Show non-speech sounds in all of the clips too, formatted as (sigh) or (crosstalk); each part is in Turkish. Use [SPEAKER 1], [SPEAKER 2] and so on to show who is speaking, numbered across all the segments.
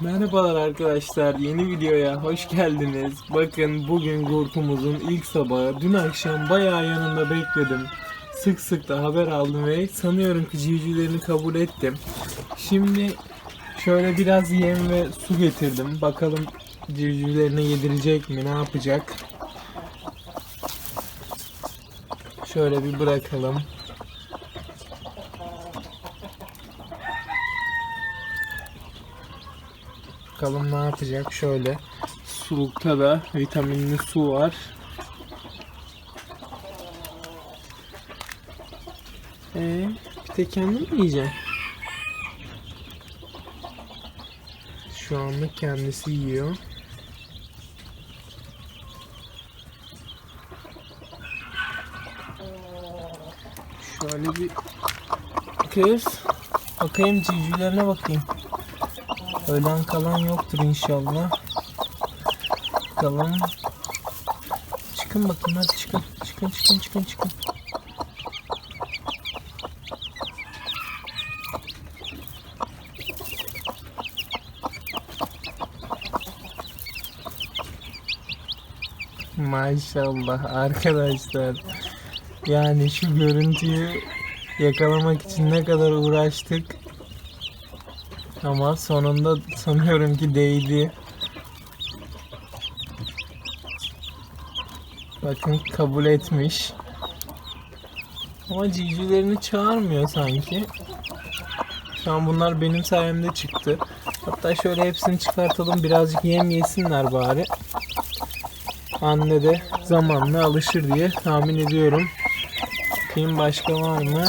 [SPEAKER 1] Merhabalar arkadaşlar, yeni videoya hoş geldiniz. Bakın bugün Gurkumuzun ilk sabahı. Dün akşam bayağı yanında bekledim. Sık sık da haber aldım ve sanıyorum ki civcivlerini kabul ettim. Şimdi şöyle biraz yem ve su getirdim. Bakalım civcivlerine yedirecek mi, ne yapacak? Şöyle bir bırakalım. Bakalım ne yapacak. Şöyle sulukta da vitaminli su var. Ee, bir tek kendin mi yiyeceksin? Şu anlık kendisi yiyor. Şöyle bir kız bakayım civcivlerine bakayım. Ölen kalan yoktur inşallah. Bakalım. Çıkın bakayım hadi çıkın. Çıkın çıkın çıkın çıkın. Maşallah arkadaşlar. Yani şu görüntüyü yakalamak için ne kadar uğraştık. Ama sonunda sanıyorum ki değdi. Bakın kabul etmiş. Ama civcivlerini çağırmıyor sanki. Şu an bunlar benim sayemde çıktı. Hatta şöyle hepsini çıkartalım birazcık yem yesinler bari. Anne de zamanla alışır diye tahmin ediyorum. Bakayım başka var mı?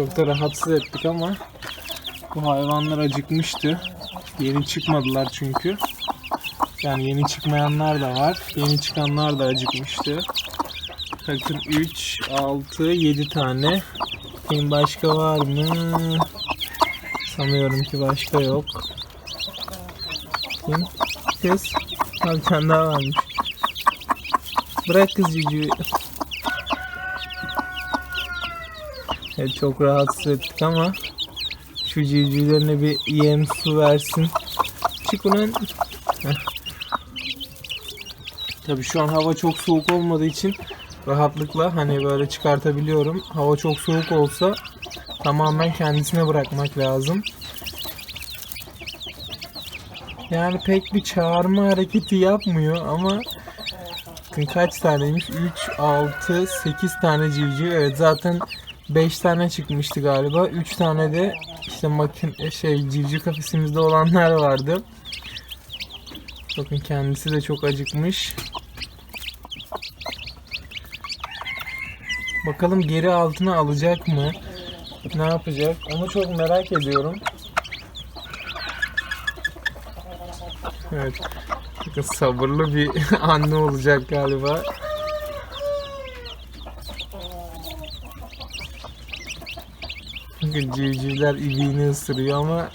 [SPEAKER 1] Çok da rahatsız ettik ama bu hayvanlar acıkmıştı. Yeni çıkmadılar çünkü. Yani yeni çıkmayanlar da var. Yeni çıkanlar da acıkmıştı. Bakın 3, 6, 7 tane. Bakayım başka var mı? Sanıyorum ki başka yok. Bakayım. Kız. Bir tane daha varmış. Bırak kız cücüğü. Evet, çok rahatsız ettik ama şu civcivlerine bir yem su versin. Çık ulan. Tabii şu an hava çok soğuk olmadığı için rahatlıkla hani böyle çıkartabiliyorum. Hava çok soğuk olsa tamamen kendisine bırakmak lazım. Yani pek bir çağırma hareketi yapmıyor ama kaç taneymiş? 3, 6, 8 tane civciv. Evet zaten 5 tane çıkmıştı galiba. 3 tane de işte makin şey civciv kafesimizde olanlar vardı. Bakın kendisi de çok acıkmış. Bakalım geri altına alacak mı? Ne yapacak? Onu çok merak ediyorum. Evet. Bakın sabırlı bir (laughs) anne olacak galiba. Bakın civcivler ibiğini ısırıyor ama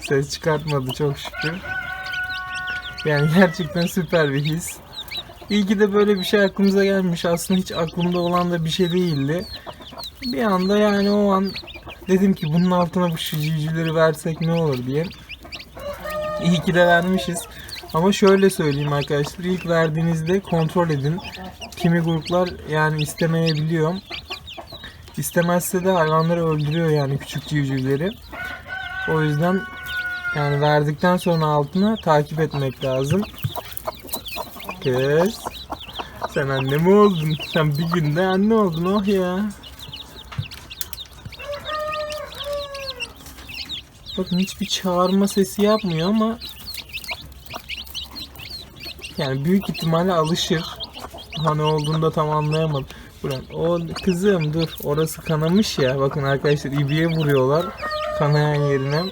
[SPEAKER 1] ses çıkartmadı çok şükür. Yani gerçekten süper bir his. İyi ki de böyle bir şey aklımıza gelmiş. Aslında hiç aklımda olan da bir şey değildi. Bir anda yani o an dedim ki bunun altına bu şu civcivleri versek ne olur diye. İyi ki de vermişiz. Ama şöyle söyleyeyim arkadaşlar. ilk verdiğinizde kontrol edin. Kimi gruplar yani istemeyebiliyor. İstemezse de hayvanları öldürüyor yani küçük civcivleri. O yüzden yani verdikten sonra altına takip etmek lazım. Kız. Sen anne mi oldun? Sen bir günde anne oldun oh ya. Bakın hiçbir çağırma sesi yapmıyor ama yani büyük ihtimalle alışır. Hani ne olduğunu da tam anlayamadım. Buran, o kızım dur orası kanamış ya. Bakın arkadaşlar ibiye vuruyorlar kanayan yerine.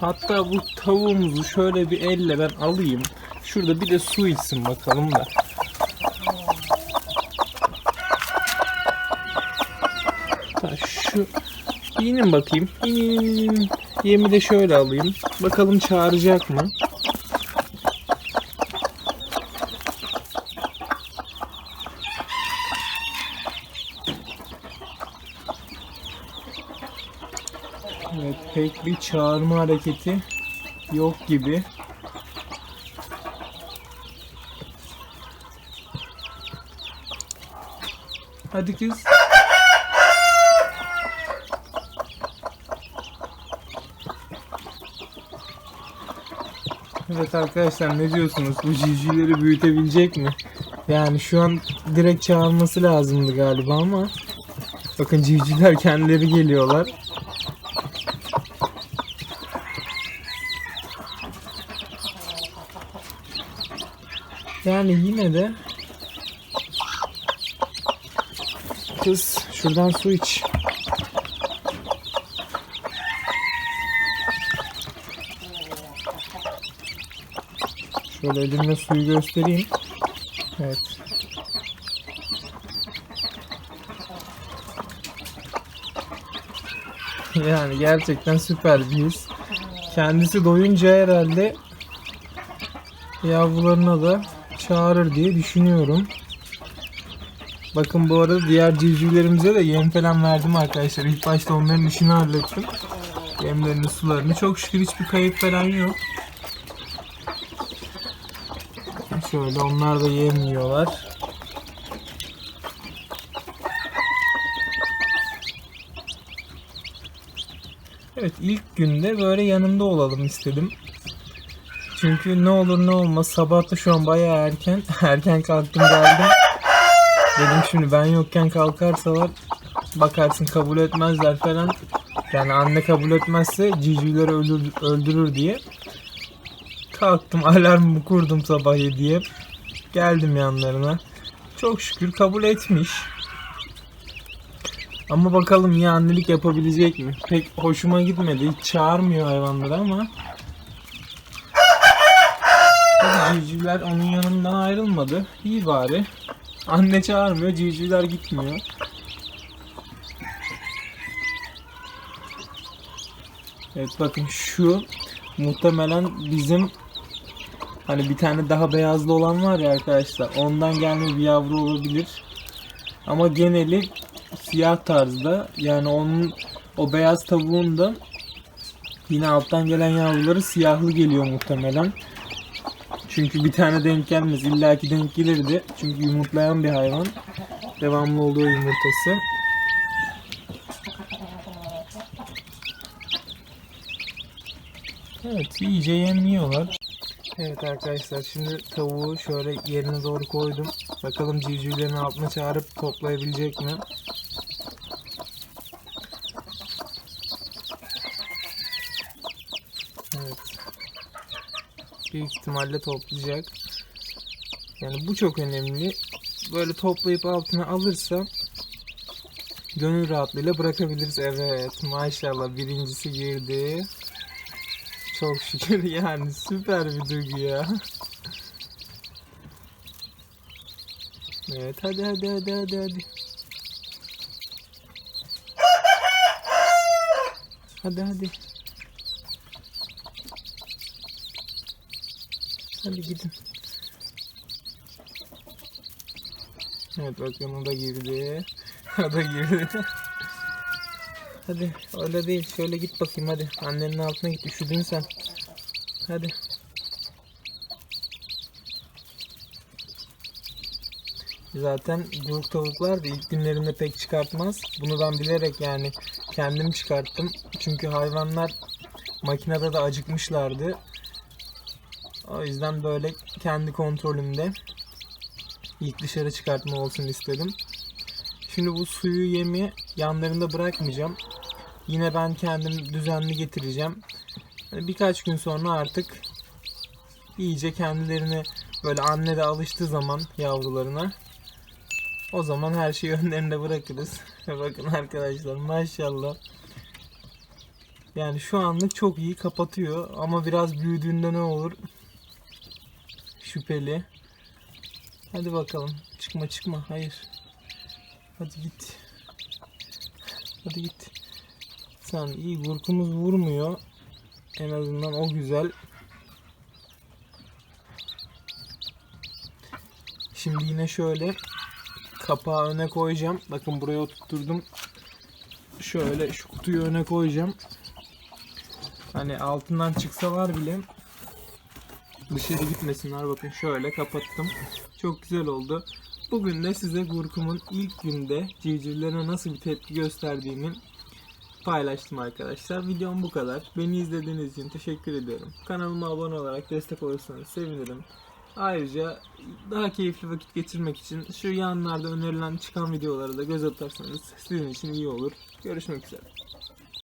[SPEAKER 1] Hatta bu tavuğumuzu şöyle bir elle ben alayım. Şurada bir de su içsin bakalım da. Ha, şu inin bakayım. İn, in, in, in. Yemi de şöyle alayım. Bakalım çağıracak mı? Evet pek bir çağırma hareketi yok gibi. Hadi kız. Evet arkadaşlar ne diyorsunuz? Bu civcivleri büyütebilecek mi? Yani şu an direkt çağırması lazımdı galiba ama bakın civcivler kendileri geliyorlar. Yani yine de kız şuradan su iç. Şöyle elimle suyu göstereyim. Evet. (laughs) Yani gerçekten süper bir his. Kendisi doyunca herhalde yavrularına da çağırır diye düşünüyorum. Bakın bu arada diğer civcivlerimize de yem falan verdim arkadaşlar. İlk başta onların işini hallettim. Yemlerini, sularını. Çok şükür hiçbir kayıp falan yok. Şöyle onlar da yem yiyorlar. Evet ilk günde böyle yanında olalım istedim. Çünkü ne olur ne olmaz sabah da şu an bayağı erken. (laughs) Erken kalktım geldim. Dedim şimdi ben yokken kalkarsalar bakarsın kabul etmezler falan. Yani anne kabul etmezse civcivleri öldür, öldürür diye. Kalktım (laughs) alarmımı kurdum sabah 7'ye. Geldim yanlarına. Çok şükür kabul etmiş. Ama bakalım ya annelik yapabilecek mi? Pek hoşuma gitmedi. Hiç çağırmıyor hayvanları ama. Tabii civcivler onun yanından ayrılmadı. İyi bari. Anne çağırmıyor, civcivler gitmiyor. Evet bakın şu muhtemelen bizim hani bir tane daha beyazlı olan var ya arkadaşlar ondan gelme bir yavru olabilir. Ama geneli siyah tarzda yani onun o beyaz tavuğun da yine alttan gelen yavruları siyahlı geliyor muhtemelen. Çünkü bir tane denk gelmez. İlla ki denk gelirdi. Çünkü yumurtlayan bir hayvan. Devamlı olduğu yumurtası. Evet iyice yemliyorlar. Evet arkadaşlar şimdi tavuğu şöyle yerine doğru koydum. Bakalım civcivlerin altına çağırıp toplayabilecek mi? Evet. Büyük ihtimalle toplayacak. Yani bu çok önemli. Böyle toplayıp altına alırsa gönül rahatlığıyla bırakabiliriz. Evet maşallah birincisi girdi. Çok şükür (laughs) yani süper bir duygu ya. Evet hadi hadi hadi hadi hadi. Hadi hadi. Hadi gidin. Evet bakın o da girdi. (laughs) O da girdi. Hadi öyle değil. Şöyle git bakayım hadi. Annenin altına git. Üşüdün sen. Hadi. Zaten gurk tavuklar da ilk günlerinde pek çıkartmaz. Bunu ben bilerek yani kendim çıkarttım. Çünkü hayvanlar makinede de acıkmışlardı. O yüzden böyle kendi kontrolümde ilk dışarı çıkartma olsun istedim. Şimdi bu suyu yemi yanlarında bırakmayacağım. Yine ben kendim düzenli getireceğim. Yani birkaç gün sonra artık iyice kendilerini böyle anne de alıştığı zaman yavrularına o zaman her şeyi (laughs) önlerinde bırakırız. (laughs) Bakın arkadaşlar maşallah. Yani şu anlık çok iyi kapatıyor ama biraz büyüdüğünde ne olur? Şüpheli. Hadi bakalım. Çıkma çıkma. Hayır. Hadi git. Hadi git. Sen iyi vurkumuz vurmuyor. En azından o güzel. Şimdi yine şöyle kapağı öne koyacağım. Bakın buraya oturtturdum. Şöyle şu kutuyu öne koyacağım. Hani altından çıksalar bile dışarı gitmesinler. Bakın şöyle kapattım. Çok güzel oldu. Bugün de size Gurkum'un ilk günde civcivlerine nasıl bir tepki gösterdiğimi paylaştım arkadaşlar. Videom bu kadar. Beni izlediğiniz için teşekkür ediyorum. Kanalıma abone olarak destek olursanız sevinirim. Ayrıca daha keyifli vakit geçirmek için şu yanlarda önerilen çıkan videolara da göz atarsanız sizin için iyi olur. Görüşmek üzere.